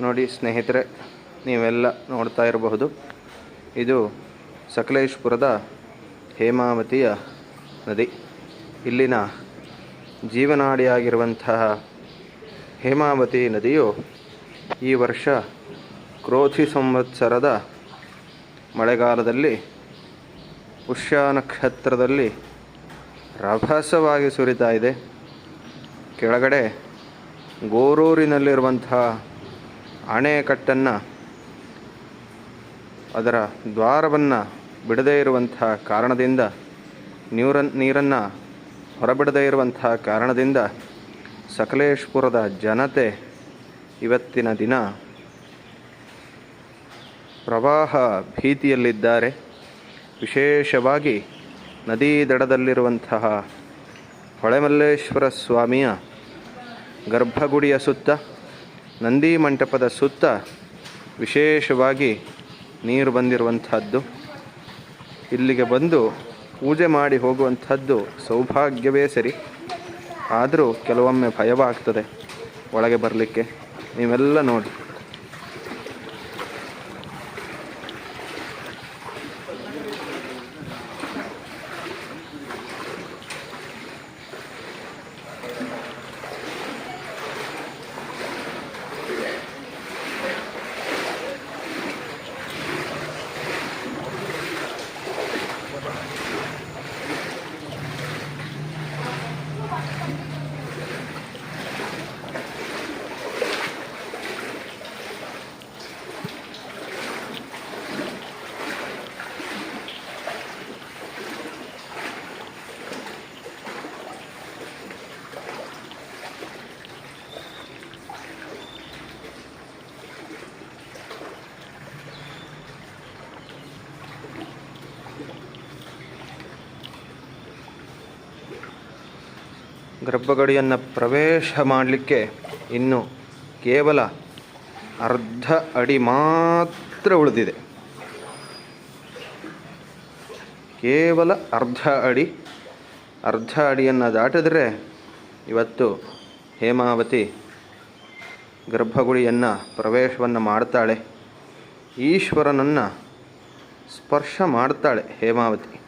ನೋಡಿ ಸ್ನೇಹಿತರೆ, ನೀವೆಲ್ಲ ನೋಡ್ತಾ ಇರಬಹುದು. ಇದು ಸಕಲೇಶ್ಪುರದ ಹೇಮಾವತಿಯ ನದಿ. ಇಲ್ಲಿನ ಜೀವನಾಡಿಯಾಗಿರುವಂತಹ ಹೇಮಾವತಿ ನದಿಯು ಈ ವರ್ಷ ಕ್ರೋಧಿ ಸಂವತ್ಸರದ ಮಳೆಗಾಲದಲ್ಲಿ ಪುಷ್ಯ ನಕ್ಷತ್ರದಲ್ಲಿ ರಭಸವಾಗಿ ಸುರಿತಾ ಇದೆ. ಕೆಳಗಡೆ ಗೋರೂರಿನಲ್ಲಿರುವಂತಹ ಅಣೆಕಟ್ಟನ್ನು ಅದರ ದ್ವಾರವನ್ನು ಬಿಡದೇ ಇರುವಂತಹ ಕಾರಣದಿಂದ, ನೀರ, ನೀರನ್ನು ಹೊರಬಿಡದೇ ಇರುವಂತಹ ಕಾರಣದಿಂದ ಸಕಲೇಶ್ಪುರದ ಜನತೆ ಇವತ್ತಿನ ದಿನ ಪ್ರವಾಹ ಭೀತಿಯಲ್ಲಿದ್ದಾರೆ. ವಿಶೇಷವಾಗಿ ನದಿ ದಡದಲ್ಲಿರುವಂತಹ ಹೊಳೆಮಲ್ಲೇಶ್ವರ ಸ್ವಾಮಿಯ ಗರ್ಭಗುಡಿಯ ಸುತ್ತ ನಂದಿ ಮಂಟಪದ ಸುತ್ತ ವಿಶೇಷವಾಗಿ ನೀರು ಬಂದಿರುವಂಥದ್ದು. ಇಲ್ಲಿಗೆ ಬಂದು ಪೂಜೆ ಮಾಡಿ ಹೋಗುವಂಥದ್ದು ಸೌಭಾಗ್ಯವೇ ಸರಿ. ಆದರೂ ಕೆಲವೊಮ್ಮೆ ಭಯವಾಗ್ತದೆ ಒಳಗೆ ಬರಲಿಕ್ಕೆ. ನೀವೆಲ್ಲ ನೋಡಿ. ಗರ್ಭಗುಡಿಯನ್ನು ಪ್ರವೇಶ ಮಾಡಲಿಕ್ಕೆ ಇನ್ನು ಕೇವಲ ಅರ್ಧ ಅಡಿ ಮಾತ್ರ ಉಳಿದಿದೆ. ಕೇವಲ ಅರ್ಧ ಅಡಿ, ಅರ್ಧ ಅಡಿಯನ್ನು ದಾಟಿದರೆ ಇವತ್ತು ಹೇಮಾವತಿ ಗರ್ಭಗುಡಿಯನ್ನು ಪ್ರವೇಶವನ್ನು ಮಾಡ್ತಾಳೆ. ಈಶ್ವರನನ್ನು ಸ್ಪರ್ಶ ಮಾಡ್ತಾಳೆ ಹೇಮಾವತಿ.